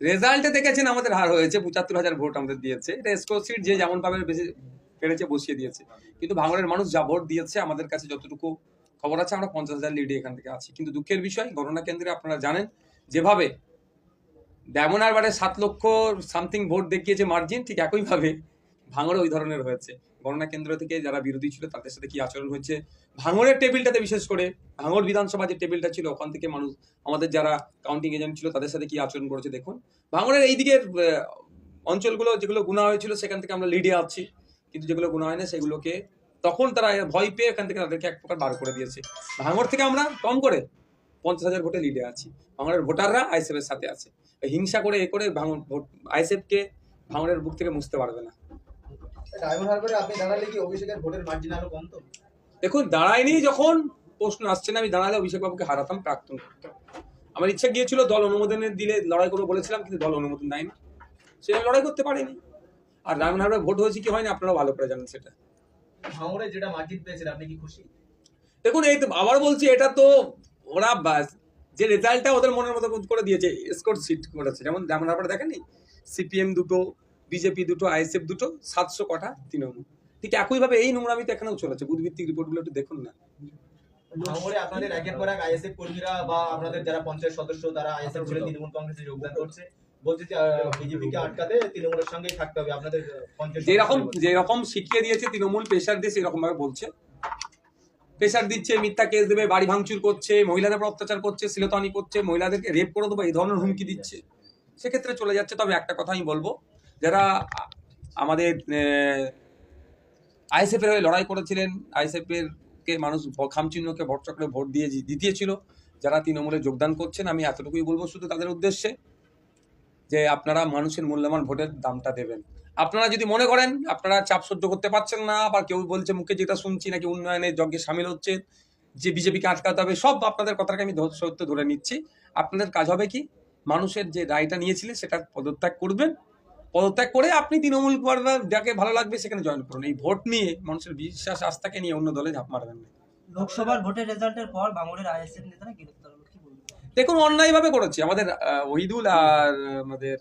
রেজাল্টে দেখেছেন আমাদের হার হয়েছে, পঁচাত্তর হাজার ভোট আমাদের দিয়েছে। এটা স্কোর সিট যে যেমন ভাবে বেশি পেরেছে বসিয়ে দিয়েছে। কিন্তু ভাঙড়ের মানুষ যা ভোট দিয়েছে, আমাদের কাছে যতটুকু খবর আছে, আমরা পঞ্চাশ হাজার লিডি এখান থেকে আছি। কিন্তু দুঃখের বিষয়, গণনা কেন্দ্রে আপনারা জানেন, যেভাবে ড্যামনারবারে সাত লক্ষ সামথিং ভোট দেখিয়েছে মার্জিন ঠিক একইভাবে ভাঙড়ে ওই ধরনের হয়েছে। গণনা কেন্দ্র থেকে যারা বিরোধী ছিল, তাদের সাথে কি আচরণ হয়েছে? ভাঙড়ের টেবিলটাতে বিশেষ করে, ভাঙড় বিধানসভা যে টেবিলটা ছিল, ওখান থেকে মানুষ, আমাদের যারা কাউন্টিং এজেন্ট ছিল, তাদের সাথে কি আচরণ করেছে দেখুন। ভাঙড়ের এই দিকের অঞ্চলগুলো যেগুলো গুণা হয়েছিল, সেখান থেকে আমরা লিডে আছি। কিন্তু যেগুলো গুণা হয় না সেগুলোকে তখন তারা ভয় পেয়ে এখান থেকে তাদেরকে এক প্রকার বার করে দিয়েছে। ভাঙড় থেকে আমরা কম করে পঞ্চাশ হাজার ভোটে লিডে আছি। ভাঙড়ের ভোটাররা আইএসএফ এর সাথে আছে। হিংসা করে, এ করে ভাঙড় ভোট আইএসএফ কে ভাঙড়ের বুক থেকে মুছতে পারবে না। ডায়মন্ড হারবারে আপনি দাঁড়ালে কি অভিষেকের ভোটের মার্জিন আরও কমতো? দেখুন দাঁড়ায়নি যখন প্রশ্ন আসছে না আমি দাঁড়ালে অভিষেক বাবুকে হারাতাম প্রাক্তন। আমার ইচ্ছা গিয়েছিল দল অনুমোদনের দিলে লড়াই করব বলেছিলাম কিন্তু দল অনুমোদন দেয়নি। সে আমি লড়াই করতে পারেনি। আর ডায়মন্ড হারবার ভোট হয়েছে কি হয়নি আপনারা ভালো করে জানেন সেটা। ভাঙড়ে যেটা মার্জিন পেয়েছেন আপনি কি খুশি? দেখুন এই তো আবার বলছি এটা তো ওরা যে রেজাল্টটা ওদের মনের মতো করে দিয়েছে স্কোর সিট করেছে। যেমন যেমন আপনারা দেখেননি? সিপিএম দুটো বিজেপি দুটো আইএসএফ দুটো সাতশো কটা তৃণমূল। ঠিক একইভাবে এই নোংরামিতে এখানেও চলেছে বুধভিত্তিক রিপোর্টগুলো একটু দেখুন না। ভাঙড়ে আপনাদের একের পর এক আইএসএফ কর্মীরা বা আপনাদের যারা পঞ্চায়েত সদস্য তারা আইএসএফ ছেড়ে তৃণমূল কংগ্রেসে যোগদান করছে যেরকম যেরকম শিখিয়ে দিয়েছে তৃণমূল দিয়ে সেরকম ভাবে বলছে। প্রেশার দিচ্ছে মিথ্যা কেস দেবে বাড়ি ভাঙচুর করছে মহিলাদের উপর অত্যাচার করছে সিলতানি করছে মহিলাদেরকে রেপ করে দেবো এই ধরনের হুমকি দিচ্ছে। সেক্ষেত্রে চলে যাচ্ছে তবে একটা কথা আমি বলব যারা আমাদের আইএসএফ এর হয়ে লড়াই করেছিলেন আইএসএফ এর কে মানুষ খামচিহ্নকে চক্রে ভোট দিয়ে জিতিয়েছিল যারা তৃণমূলে যোগদান করছেন, আমি এতটুকুই বলব শুধু তাদের উদ্দেশ্যে, যে আপনারা মানুষের মূল্যবান ভোটের দামটা দেবেন। আপনারা যদি মনে করেন, আপনারা চাপ সহ্য করতে পারছেন না বা কেউ বলছে মুখে যেটা শুনছি নাকি উন্নয়নের যজ্ঞে সামিল হচ্ছে, যে বিজেপিকে আটকাতে হবে, সব আপনাদের কথাটাকে আমি সত্য ধরে নিচ্ছি। আপনাদের কাজ হবে কি, মানুষের যে রায়টা নিয়েছিলেন, সেটা পদত্যাগ করবেন পদত্যাগ করে আপনি তৃণমূল পর্বে যাকে ভালো লাগবে সেখানে জয়েন করুন। এই ভোট নিয়ে মানুষের বিশ্বাস আস্থাকে নিয়ে অন্য দলে ঝাঁপ মারবেন না। লোকসভার ভোটের রেজাল্টের পর বাঙালির আইএসএফ নেতারা গ্রেফতার দেখুন অন্যায়ভাবে করেছে। আমাদের ওহিদুল আর আমাদের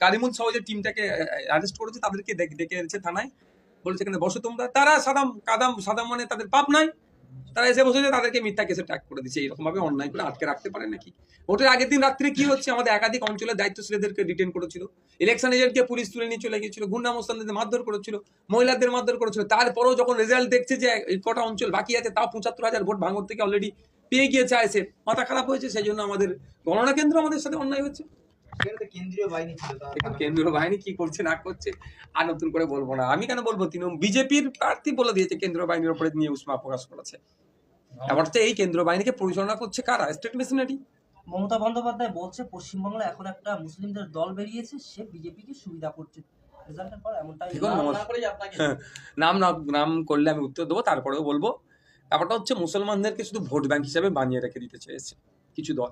কারিমুল সহ যে টিমটাকে অ্যারেস্ট করেছে তাদেরকে ডেকে ডেকে এনেছে থানায়। বলেছে এখানে বসো তোমরা। তারা সাদাম কাদাম সাদাম মানে তাদের পাপ নাই তারা এসে বসেছে, তাদেরকে মিথ্যা কেসে ট্যাগ করে দিচ্ছে এরকম ভাবে অন্যায় করে আটকে রাখতে পারে নাকি? ভোটের আগের দিন রাত্রে কি হচ্ছে? আমাদের একাধিক অঞ্চলের দায়িত্বশীলদেরকে ডিটেন করেছিল। ইলেকশন এজেন্টকে পুলিশ তুলে নিয়ে চলে গিয়েছিল, গুন্ডা মোস্তানদের মারধর করেছিল, মহিলাদের মারধর করেছিল। তারপরেও যখন রেজাল্ট দেখছে যে কটা অঞ্চল বাকি আছে, তাও পঁচাত্তর হাজার ভোট ভাঙর থেকে অলরেডি পেয়ে গিয়েছে আইসে মাথা খারাপ হয়েছে, সেই জন্য আমাদের গণনা কেন্দ্র আমাদের সাথে অন্যায় হচ্ছে। কেন্দ্রীয় বাহিনী কি করছে না করছে আর নতুন করে বলব না। আমি কেন বলব তৃণমূল বিজেপির প্রার্থী বলে দিয়েছে কেন্দ্রীয় বাহিনীর উপরে নিয়ে উষ্মা প্রকাশ করেছে। এবার তো এই কেন্দ্রীয় বাহিনীকে পরিচালনা করছে কারা? State machinery. মমতা বন্দ্যোপাধ্যায় বলছে পশ্চিমবাংলায় এখন একটা মুসলিমদের দল বেরিয়েছে সে বিজেপিকে সুবিধা করছে। নমস্কার। নাম নাম করলে আমি উত্তর দেবো তারপরেও বলব। ব্যাপারটা হচ্ছে মুসলমানদেরকে শুধু ভোট ব্যাংক হিসাবে বানিয়ে রেখে দিতে চেয়েছে কিছু দল।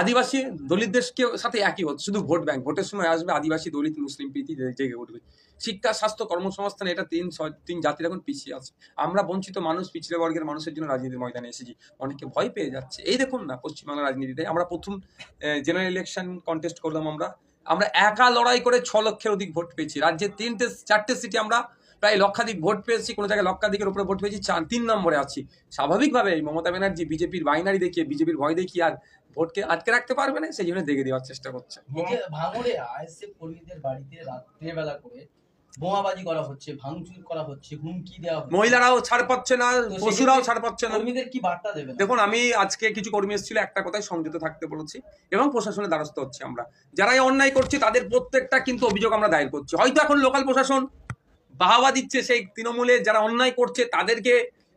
আদিবাসী দলিতদের সাথে একই হচ্ছে শুধু ভোট ব্যাংক। ভোটের সময় আসবে আদিবাসী দলিত, মুসলিম প্রীতি জেগে উঠবে। শিক্ষা, স্বাস্থ্য, কর্মসংস্থান, এটা তিন তিন জাতির এখন পিছিয়ে আছে। আমরা বঞ্চিত মানুষ, পিছিয়ে বর্গের মানুষের জন্য রাজনীতির ময়দানে এসেছি। অনেকে ভয় পেয়ে যাচ্ছে। এই দেখুন না পশ্চিমবাংলার রাজনীতিতে। আমরা প্রথম জেনারেল ইলেকশন কন্টেস্ট করলাম আমরা। আমরা একা লড়াই করে ছ লক্ষের অধিক ভোট পেয়েছি। রাজ্যের তিনটে, চারটে সিটে আমরা প্রায় লক্ষাধিক ভোট পেয়েছি। কোনো জায়গায় লক্ষাধিকের উপরে ভোট পেয়েছি। চার তিন নম্বরে আছি। স্বাভাবিকভাবে মমতা ব্যানার্জি বিজেপির বাইনারি দেখিয়ে, বিজেপির ভয় দেখিয়ে আর ভোটকে আটকে রাখতে পারবে না সেই জন্য দেখে দেওয়ার চেষ্টা করছে। ভাঙড়ে আইএসএফ কর্মীদের বাড়িতে রাত্রেবেলা করে বোমাবাজি করা হচ্ছে ভাঙচুর করা হচ্ছে হুমকি দেওয়া হচ্ছে। মহিলারাও ছাড় পাচ্ছে না পশুরাও ছাড় পাচ্ছে না। কর্মীদের কি বার্তা দেবেন দেখুন আমি আজকে কিছু কর্মী এসেছিল একটা কথায় সংযত থাকতে বলেছি এবং প্রশাসনের দ্বারস্থ হচ্ছে আমরা। যারা এই অন্যায় করছে তাদের প্রত্যেকটা কিন্তু অভিযোগ আমরা দায়ের করছি। হয়তো এখন লোকাল প্রশাসন বাহাবা দিচ্ছে সেই তৃণমূলে যারা অন্যায় করছে তাদেরকে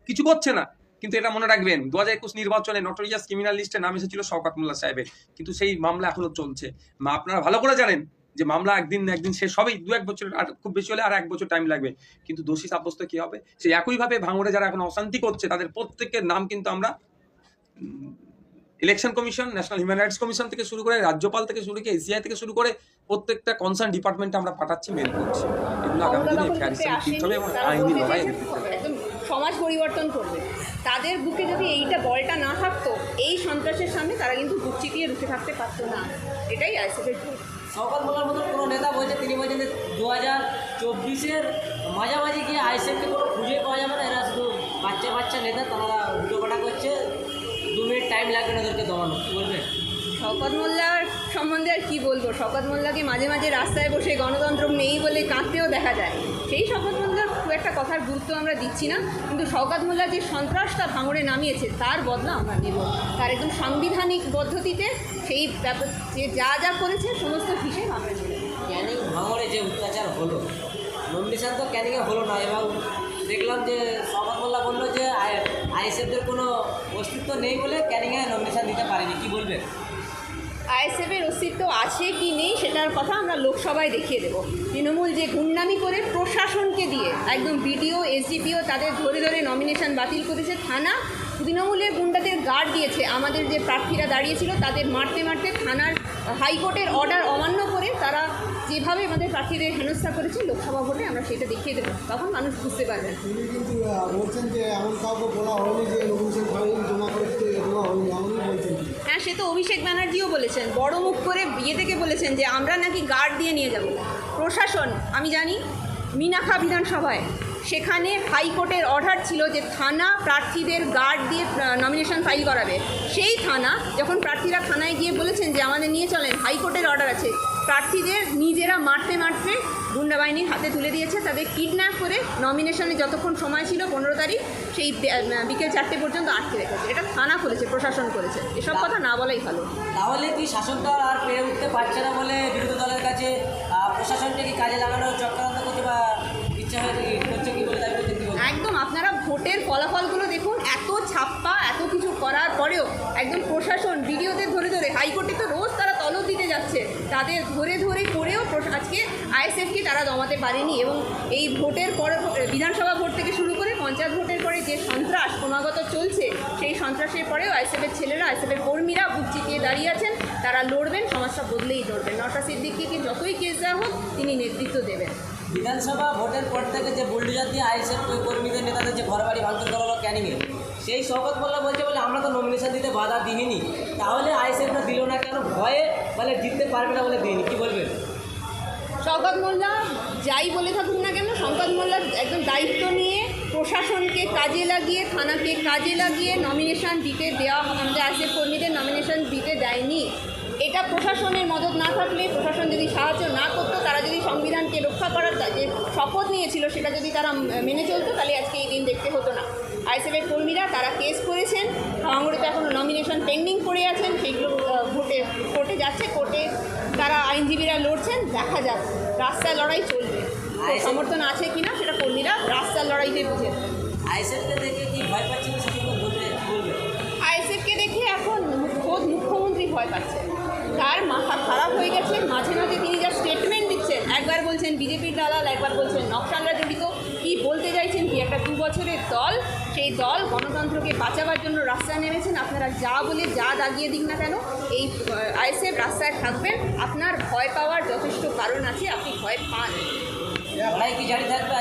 কিছু করছে না। কিন্তু এটা মনে রাখবেন দু হাজার একুশ নির্বাচনে নটোরিয়াস ক্রিমিনাল লিস্টে নাম এসেছিল শওকাত মোল্লা সাহেবের। কিন্তু সেই মামলা এখনও চলছে। মা আপনারা ভালো করে জানেন যে মামলা একদিন না একদিন শেষ হবেই দু এক বছর আর খুব বেশি হলে আর এক বছর টাইম লাগবে। কিন্তু দোষী সাব্যস্ত কি হবে? সেই একইভাবে ভাঙড়ে যারা এখন অশান্তি করছে তাদের প্রত্যেকের নাম কিন্তু আমরা election commission national human rights commission থেকে শুরু করে রাজ্যপাল থেকে শুরু করে এসিআই থেকে শুরু করে প্রত্যেকটা কনসার্ন ডিপার্টমেন্টে আমরা পাঠাচ্ছি মেল করছি। এগুলো আগামী দিনে হিসেবে হবে এবং আইনি লড়াই সমাজ পরিবর্তন করবে। তাদের বুকে যদি এইটা বলটা না থাকতো এই সন্ত্রাসের সামনে তারা কিন্তু বুক চিতিয়ে রুখে থাকতে পারতো না। এটাই আইসিএফের ভুল। শওকত মোল্লার মতো কোনো নেতা বলছে তিনি বলছেন যে দু হাজার চব্বিশের মাঝামাঝি গিয়ে আইসিএফকে কোনো খুঁজে পাওয়া যাবে না এরা শুধু বাচ্চা বাচ্চা নেতা তারা উল্টো পাটা করছে দু মিনিট টাইম লাগবে না ওদেরকে দেওয়ানো কী বলবেন শওকত মোল্লার সম্বন্ধে আর কী বলব? শওকত মোল্লাকে মাঝে মাঝে রাস্তায় বসে গণতন্ত্র নেই বলে কাঁদতেও দেখা যায়। সেই শওকত মোল্লার খুব একটা কথার গুরুত্ব আমরা দিচ্ছি না, কিন্তু শওকত মোল্লা যে সন্ত্রাসটা ভাঙড়ে নামিয়েছে, তার বদলা আমরা নেব। তার একদম সাংবিধানিক পদ্ধতিতে সেই যে যা যা করেছে, সমস্ত হিসেব আমরা ক্যানিং ভাঙড়ে যে অত্যাচার হলো নন্দিশান তো ক্যানিংয়ে হলো না, এবং দেখলাম যে শওকত মোল্লা বলল যে আইএসএফদের কোনো অস্তিত্ব নেই বলে ক্যানিংয়ে নমিনেশন দিতে পারেনি, কি বলবেন? আইএসএফের অস্তিত্ব আছে কি নেই সেটার কথা আমরা লোকসভায় দেখিয়ে দেবো। তৃণমূল যে গুন্ডামি করে প্রশাসনকে দিয়ে, একদম বিডিও, এসডিপিও তাদের ধরে ধরে নমিনেশন বাতিল করেছে থানা, তৃণমূলের গুন্ডাদের গার্ড দিয়েছে। আমাদের যে প্রার্থীরা দাঁড়িয়েছিল তাদের মারতে মারতে থানার হাইকোর্টের অর্ডার অমান্য করে তারা যেভাবে আমাদের প্রার্থীদের হেনস্থা করেছে, লোকসভা ভোটে আমরা সেটা দেখিয়ে দেবো। তখন মানুষ বুঝতে পারবে। কিন্তু বলছেন যে এমন কাউকে বলা হয়নি যে নবীন ফাইল জমা করতে জমা হয়নি এমনই বলছেন তিনি। হ্যাঁ সে তো অভিষেক ব্যানার্জিও বলেছেন, বড় মুখ করে বিয়ে থেকে বলেছেন যে আমরা নাকি গার্ড দিয়ে নিয়ে যাব। প্রশাসন, আমি জানি মিনাখা বিধানসভায়। সেখানে হাইকোর্টের অর্ডার ছিল যে থানা প্রার্থীদের গার্ড দিয়ে নমিনেশন ফাইল করাবে। সেই থানা, যখন প্রার্থীরা থানায় গিয়ে বলেছেন যে আমাদের নিয়ে চলেন হাইকোর্টের অর্ডার আছে। প্রার্থীদের নিজেরা মারতে মারতে গুন্ডা বাহিনীর হাতে তুলে দিয়েছে। তাদের কিডন্যাপ করে নমিনেশনে যতক্ষণ সময় ছিল পনেরো তারিখ সেই বিকেল চারটে পর্যন্ত আটকে রেখেছে। এটা থানা করেছে প্রশাসন করেছে। এসব কথা না বলাই ভালো। তাহলে কি শাসক দল আর পেরে উঠতে পারছে না বলে বিরোধী দলের কাছে প্রশাসনকে কি কাজে লাগানোর চক্রান্ত করছে বা ইচ্ছা করছে কি বলে দাবি? একদম আপনারা ভোটের ফলাফলগুলো দেখুন এত ছাপ্পা এত কিছু করার পরেও একদম প্রশাসন ভিডিওতে ধরে ধরে হাইকোর্টে তো রোজ দিতে যাচ্ছে, তাদের ধরে ধরে করেও আজকে আইএসএফকে তারা দমাতে পারেনি এবং এই ভোটের পরে, বিধানসভা ভোট থেকে শুরু করে পঞ্চায়েত ভোটের পরে যে সন্ত্রাস ক্রমাগত চলছে, সেই সন্ত্রাসের পরেও আইএসএফের ছেলেরা, আইএসএফের কর্মীরা বুক চিতিয়ে দাঁড়িয়ে আছেন, তারা লড়বেন, সমাজটা বদলেই লড়বেন নটা সিদ্দিকিকে যতই কেস দেওয়া হোক, তিনি নেতৃত্ব দেবেন। বিধানসভা ভোটের পর থেকে যে বুলডোজার দিয়ে আইএসএফ কর্মীদের নেতাদের যে ঘর বাড়ি ভাঙচুর করা হলো ক্যানিংয়ে সেই শওকত মোল্লা বলছে বলে আমরা তো নমিনেশন দিতে বাধা দিইনি। তাহলে আইএসএফরা দিল না কেন? ভয়ে বলে জিততে পারবে না বলে দিইনি, কি বলবেন? শওকত মোল্লা যাই বলে থাকুক না কেন, শওকত মোল্লা একদম দায়িত্ব নিয়ে প্রশাসনকে কাজে লাগিয়ে, থানাকে কাজে লাগিয়ে নমিনেশন দিতে দেওয়া আমাদের আসে কর্মীদের নমিনেশন দিতে দেয়নি। এটা প্রশাসনের মদত না থাকলে, প্রশাসন যদি সাহায্য না করতো, তারা যদি সংবিধানকে রক্ষা করার যে শপথ নিয়েছিল, সেটা যদি তারা মেনে চলতো, তাহলে আজকে এই দিন দেখতে হতো না। আইসিএফের কর্মীরা, তারা কেস করেছেন। ভাঙড়েতে এখনও নমিনেশন পেন্ডিং পড়ে আছেন সেইগুলো আহ, ভোটে কোর্টে যাচ্ছে কোর্টে তারা আইনজীবীরা লড়ছেন দেখা যাক রাস্তায় লড়াই চলবে। সমর্থন আছে কি না সেটা কর্মীরা রাস্তার লড়াইতে বুঝে আইএসএফকে দেখে কি ভয় পাচ্ছে আইএসএফকে দেখে এখন খোদ মুখ্যমন্ত্রী ভয় পাচ্ছে। তার মাথা খারাপ হয়ে গেছে মাঝে মাঝে তিনি যা স্টেটমেন্ট দিচ্ছেন একবার বলছেন বিজেপির দালাল একবার বলছেন নকশালরা জড়িত কি বলতে চাইছেন কি একটা দু বছরের দল? সেই দল গণতন্ত্রকে বাঁচাবার জন্য রাস্তায় নেমেছেন। আপনারা যা বলে যা দাগিয়ে দিক না কেন এই আইএসএফ রাস্তায় থাকবেন আপনার ভয় পাওয়ার যথেষ্ট কারণ আছে আপনি ভয় পান। লড়াই কি জারি থাকবে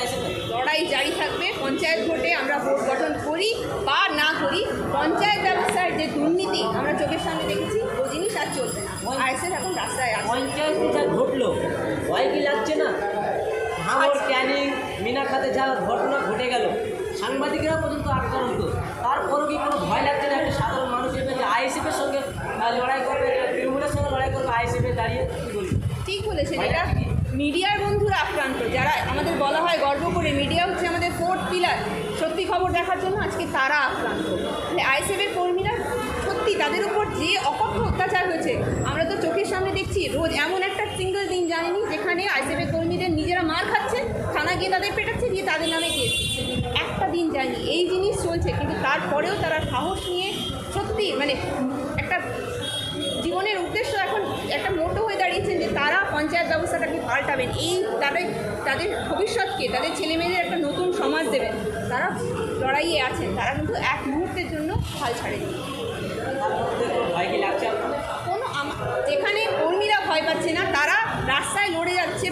লড়াই জারি থাকবে। পঞ্চায়েত ভোটে আমরা ভোট গঠন করি বা না করি পঞ্চায়েত ব্যবস্থার যে দুর্নীতি আমরা চোখের সামনে দেখেছি ওই জিনিস আর চলবে না। আইএসএফ এখন রাস্তায় আছে। পঞ্চায়েতে যা ঘটলো? ভয় কি লাগছে না? ভাঙড় ক্যানিং মিনাখাতে যা ঘটনা ঘটে গেল সাংবাদিকরা পর্যন্ত আক্রান্ত। তারপরও কি কোনো ভয় লাগছে না? একটা সাধারণ মানুষ যে আইএসএফের সঙ্গে লড়াই করবে তৃণমূলের সঙ্গে লড়াই করবে আইএসএফে দাঁড়িয়ে ঠিক বলেছেন এটা মিডিয়ার বন্ধুরা আক্রান্ত যারা আমাদের বলা হয় গর্ব করে মিডিয়া হচ্ছে আমাদের ফোর্থ পিলার সত্যি খবর দেখার জন্য আজকে তারা আক্রান্ত। আইএসএফের কর্মীরা সত্যি তাদের উপর যে অকথ্য অত্যাচার হয়েছে আমরা তো চোখের সামনে দেখছি রোজ এমন একটা সিঙ্গল দিন জানিনি যেখানে আইএসএফের কর্মীদের নিজেরা মার খাচ্ছে থানা গিয়ে তাদের পেটাচ্ছে দিয়ে তাদের নামে কেস একটা দিন যায়নি। এই জিনিস চলছে, কিন্তু তারপরেও তারা সাহস নিয়ে সত্যি মানে একটা জীবনের উদ্দেশ্য এখন একটা মোটো হয়ে দাঁড়িয়েছেন যে তারা পঞ্চায়েত ব্যবস্থাটাকে পাল্টাবেন। এই তাদের তাদের ভবিষ্যৎকে, তাদের ছেলেমেয়েদের একটা নতুন সমাজ দেবেন। তারা লড়াইয়ে আছেন, তারা কিন্তু এক মুহূর্তের জন্য হাল ছাড়েনি। কোনো যেখানে কর্মীরা ভয় পাচ্ছে না, তারা রাস্তায় লড়ে যাচ্ছে